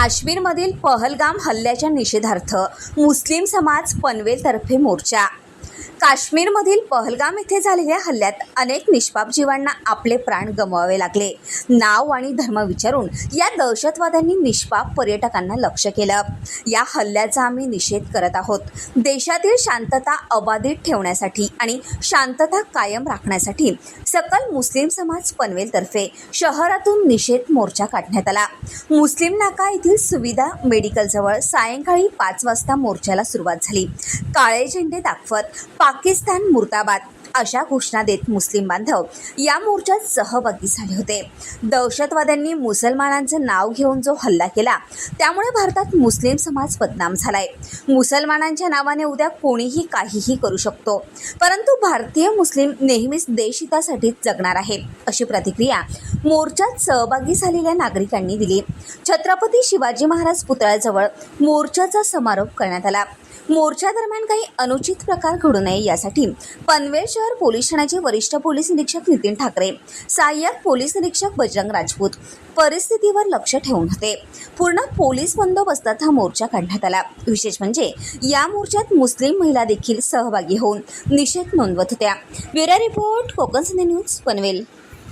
काश्मीरमधील पहलगाम हल्ल्याच्या निषेधार्थ मुस्लिम समाज पनवेलतर्फे मोर्चा. काश्मीरमधील पहलगाम येथे झालेल्या हल्ल्यात अनेक निष्पाप जीवांना आपले प्राण गमवावे लागले. नाव आणि धर्म विचारून या दहशतवाद्यांनी निष्पाप पर्यटकांना लक्ष केलं. या हल्ल्याचा आम्ही निषेध करत आहोत. देशातील शांतता अबाधित ठेवण्यासाठी आणि शांतता कायम राखण्यासाठी सकल मुस्लिम समाज पनवेलतर्फे शहरातून निषेध मोर्चा काढण्यात आला. मुस्लिम नाका येथील सुविधा मेडिकलजवळ सायंकाळी पाच वाजता मोर्चाला सुरुवात झाली. काळे झेंडे दाखवत पाकिस्तान मुर्दाबाद अशा घोषणा देत मुस्लिम बांधव या मोर्चात सहभागी झाले होते. दहशतवाद्यांनी मुसलमानांचं नाव घेऊन जो हल्ला केला त्यामुळे भारतात मुस्लिम समाज बदनाम झालाय. मुसलमानांच्या नावाने उद्या कोणीही काहीही करू शकतो परंतु भारतीय मुस्लिम नेहमीच देशहितासाठीच जगणार आहे अशी प्रतिक्रिया मोर्चात सहभागी झालेल्या नागरिकांनी दिली. छत्रपती शिवाजी महाराज पुतळ्याजवळ मोर्चाचा समारोप करण्यात आला. मोर्चा दरम्यान काही अनुचित प्रकार घडू नये यासाठी पनवेल शहर पोलीस ठाण्याचे वरिष्ठ पोलीस निरीक्षक नितीन ठाकरे सहाय्यक पोलीस निरीक्षक बजरंग राजपूत परिस्थितीवर लक्ष ठेवून होते. पूर्ण पोलीस बंदोबस्तात हा मोर्चा काढण्यात आला. विशेष म्हणजे या मोर्चात मुस्लिम महिला देखील सहभागी होऊन निषेध नोंदवत होत्या. Bureau report Konkan news Panvel.